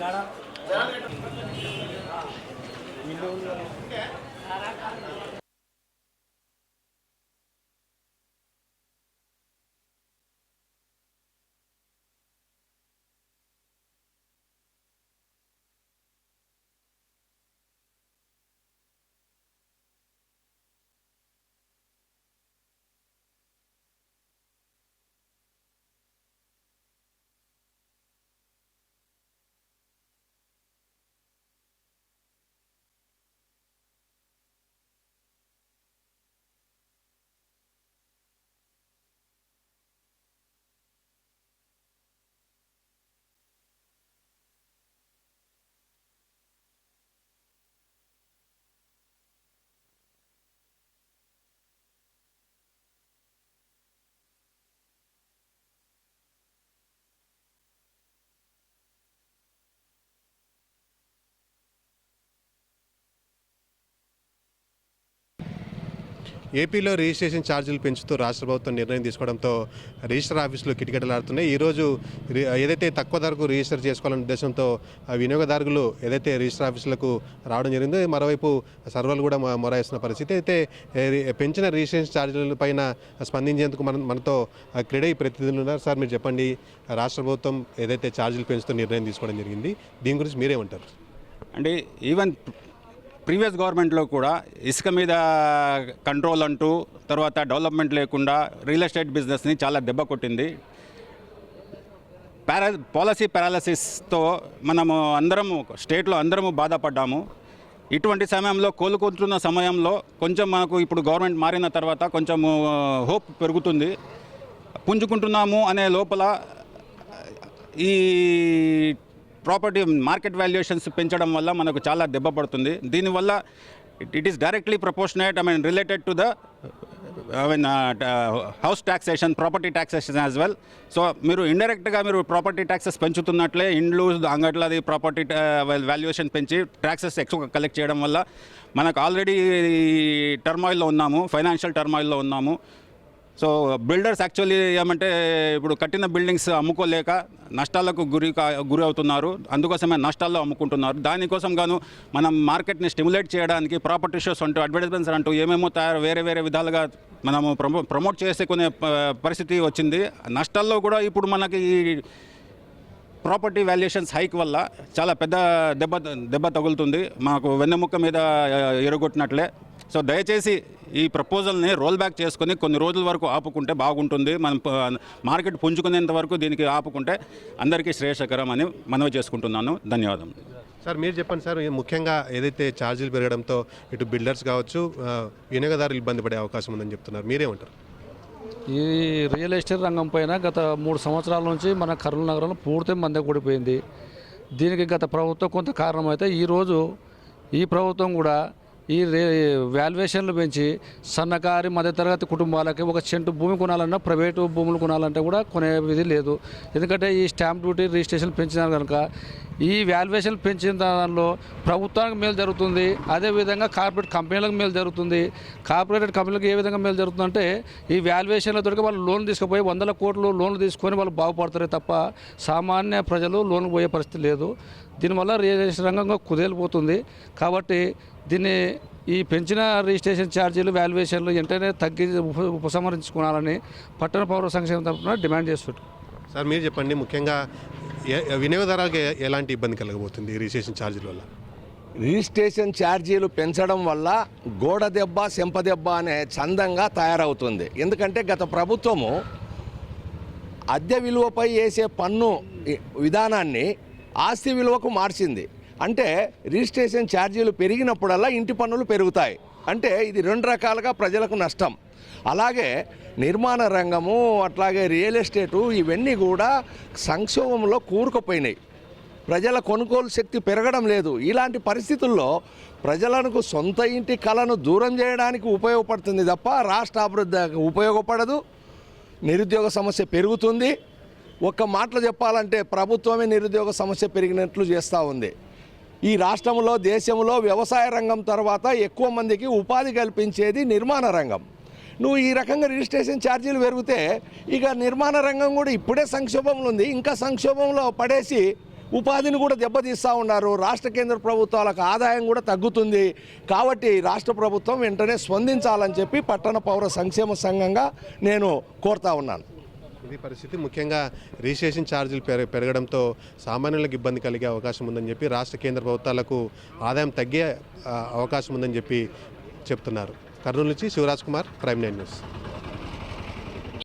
గాడ ఏపీలో రిజిస్ట్రేషన్ ఛార్జీలు పెంచుతూ రాష్ట్ర ప్రభుత్వం నిర్ణయం తీసుకోవడంతో రిజిస్టర్ ఆఫీసులు కిటకిటలాడుతున్నాయి. ఈరోజు ఏదైతే తక్కువ ధరకు రిజిస్టర్ చేసుకోవాలనే ఉద్దేశంతో వినియోగదారులు ఏదైతే రిజిస్టర్ ఆఫీసులకు రావడం జరిగిందో మరోవైపు సర్వర్లు కూడా మొరాయిస్తున్న పరిస్థితి. అయితే పెంచిన రిజిస్ట్రేషన్ ఛార్జీల పైన స్పందించేందుకు మన మనతో ఆ, క్రీడై ప్రతినిధులు ఉన్నారు. సార్ మీరు చెప్పండి రాష్ట్ర ప్రభుత్వం ఏదైతే ఛార్జీలు పెంచుతూ నిర్ణయం తీసుకోవడం జరిగింది దీని గురించి మీరేమంటారు? అంటే ఈవెన్ ప్రీవియస్ గవర్నమెంట్లో కూడా ఇసుక మీద కంట్రోల్ అంటూ తర్వాత డెవలప్మెంట్ లేకుండా రియల్ ఎస్టేట్ బిజినెస్ని చాలా దెబ్బ కొట్టింది. పారా పాలసీ పారాలసిస్తో మనము అందరము స్టేట్లో అందరము బాధపడ్డాము. ఇటువంటి సమయంలో కోలుకుంటున్న సమయంలో కొంచెం మనకు ఇప్పుడు గవర్నమెంట్ మారిన తర్వాత కొంచెం హోప్ పెరుగుతుంది. పుంజుకుంటున్నాము అనే లోపల ఈ ప్రాపర్టీ మార్కెట్ వాల్యుయేషన్స్ పెంచడం వల్ల మనకు చాలా దెబ్బ పడుతుంది. దీనివల్ల it is directly proportionate I mean related to the I mean house taxation property taxation as well. So మీరు ఇండైరెక్ట్గా మీరు ప్రాపర్టీ ట్యాక్సెస్ పెంచుతున్నట్లే ఇండ్లు అంగట్లది ప్రాపర్టీ వాల్యుయేషన్ పెంచి ట్యాక్సెస్ ఎక్కువ కలెక్ట్ చేయడం వల్ల మనకు ఆల్రెడీ టర్మాయిల్లో ఉన్నాము ఫైనాన్షియల్ టర్మాయిల్లో ఉన్నాము. సో బిల్డర్స్ యాక్చువల్లీ ఏమంటే ఇప్పుడు కట్టిన బిల్డింగ్స్ అమ్ముకోలేక నష్టాలకు గురి గురి అవుతున్నారు. అందుకోసమే నష్టాల్లో అమ్ముకుంటున్నారు. దానికోసం గాను మనం మార్కెట్ని స్టిమ్యులేట్ చేయడానికి ప్రాపర్టీ షోస్ అంటూ అడ్వర్టైజ్మెంట్స్ అంటూ ఏమేమో తయారు వేరే వేరే విధాలుగా మనము ప్రమో ప్రమోట్ చేసుకునే పరిస్థితి వచ్చింది. నష్టాల్లో కూడా ఇప్పుడు మనకి ఈ ప్రాపర్టీ వాల్యుయేషన్స్ హైక్ వల్ల చాలా పెద్ద దెబ్బ దెబ్బ తగులుతుంది. మాకు వెన్నెముక్క మీద ఎరగొట్టినట్లే. సో దయచేసి ఈ ప్రపోజల్ని రోల్ బ్యాక్ చేసుకొని కొన్ని రోజుల వరకు ఆపుకుంటే బాగుంటుంది. మనం మార్కెట్ పుంజుకునేంత వరకు దీనికి ఆపుకుంటే అందరికీ శ్రేయస్కరం అని మనవి చేసుకుంటున్నాను. ధన్యవాదం సార్ మీరు చెప్పండి సార్ ఈ ముఖ్యంగా ఏదైతే ఛార్జీలు పెరగడంతో ఇటు బిల్డర్స్ కావచ్చు వినియోగదారులు ఇబ్బంది పడే అవకాశం ఉందని చెప్తున్నారు. మీరేమంటారు? ఈ రియల్ ఎస్టేట్ రంగం పైన గత మూడు సంవత్సరాల నుంచి మన కర్నూలు నగరంలో పూర్తి మందే కూడిపోయింది. దీనికి గత ప్రభుత్వం కొంత కారణమైతే ఈరోజు ఈ ప్రభుత్వం కూడా ఈ రే వాల్యుయేషన్లు పెంచి సన్నకారి మధ్యతరగతి కుటుంబాలకి ఒక చెంటు భూమి కొనాలన్నా ప్రైవేటు భూములు కొనాలంటే కూడా కొనే ఇది లేదు. ఎందుకంటే ఈ స్టాంప్ డ్యూటీ రిజిస్ట్రేషన్ పెంచినారు కనుక ఈ వాల్యుయేషన్ పెంచిన దానిలో ప్రభుత్వానికి మేలు జరుగుతుంది. అదేవిధంగా కార్పొరేట్ కంపెనీలకు మేలు జరుగుతుంది. కార్పొరేట్ కంపెనీలకు ఏ విధంగా మేలు జరుగుతుందంటే ఈ వాల్యుయేషన్ల దొరికి వాళ్ళు లోన్ తీసుకుపోయి వందల కోట్లు లోన్లు తీసుకొని వాళ్ళు బాగుపడతారే తప్ప సామాన్య ప్రజలు లోన్లు పోయే పరిస్థితి లేదు. దీనివల్ల రియల్ ఎస్టేట్ రంగంగా కుదేలిపోతుంది. కాబట్టి దీన్ని ఈ పెంచిన రిజిస్ట్రేషన్ ఛార్జీలు వాల్యుయేషన్లు వెంటనే తగ్గి ఉప ఉపసంహరించుకోవాలని పట్టణ పౌర సంక్షేమ తరఫున డిమాండ్ చేస్తుంటారు సార్ మీరు చెప్పండి. ముఖ్యంగా వినియోగదారులకు ఎలాంటి ఇబ్బంది కలగబోతుంది రిజిస్ట్రేషన్ ఛార్జీల వల్ల? రిజిస్ట్రేషన్ ఛార్జీలు పెంచడం వల్ల గోడ దెబ్బ సెంప దెబ్బ అనే చందంగా తయారవుతుంది. ఎందుకంటే గత ప్రభుత్వము అద్దె విలువపై వేసే పన్ను విధానాన్ని ఆస్తి విలువకు మార్చింది. అంటే రిజిస్ట్రేషన్ ఛార్జీలు పెరిగినప్పుడల్లా ఇంటి పన్నులు పెరుగుతాయి. అంటే ఇది రెండు రకాలుగా ప్రజలకు నష్టం. అలాగే నిర్మాణ రంగము అట్లాగే రియల్ ఎస్టేటు ఇవన్నీ కూడా సంక్షోభంలో కూరుకుపోయినాయి. ప్రజల కొనుగోలు శక్తి పెరగడం లేదు. ఇలాంటి పరిస్థితుల్లో ప్రజలకు సొంత ఇంటి కళను దూరం చేయడానికి ఉపయోగపడుతుంది తప్ప రాష్ట్ర అభివృద్ధికి ఉపయోగపడదు. నిరుద్యోగ సమస్య పెరుగుతుంది. ఒక్క మాటలు చెప్పాలంటే ప్రభుత్వమే నిరుద్యోగ సమస్య పెరిగినట్లు చేస్తూ ఉంది. ఈ రాష్ట్రంలో దేశంలో వ్యవసాయ రంగం తర్వాత ఎక్కువ మందికి ఉపాధి కల్పించేది నిర్మాణ రంగం. నువ్వు ఈ రకంగా రిజిస్ట్రేషన్ ఛార్జీలు పెరిగితే ఇక నిర్మాణ రంగం కూడా ఇప్పుడే సంక్షోభంలో ఉంది. ఇంకా సంక్షోభంలో పడేసి ఉపాధిని కూడా దెబ్బతీస్తూ ఉన్నారు. రాష్ట్ర కేంద్ర ప్రభుత్వాలకు ఆదాయం కూడా తగ్గుతుంది. కాబట్టి రాష్ట్ర ప్రభుత్వం వెంటనే స్పందించాలని చెప్పి పట్టణ పౌర సంక్షేమ సంఘంగా నేను కోరుతా ఉన్నాను. ఇది పరిస్థితి. ముఖ్యంగా రిజిస్ట్రేషన్ ఛార్జీలు పెరగ పెరగడంతో సామాన్యులకు ఇబ్బంది కలిగే అవకాశం ఉందని చెప్పి రాష్ట్ర కేంద్ర ప్రభుత్వాలకు ఆదాయం తగ్గే అవకాశం ఉందని చెప్పి చెప్తున్నారు. కర్నూలు నుంచి Shivraj Kumar prime nine news.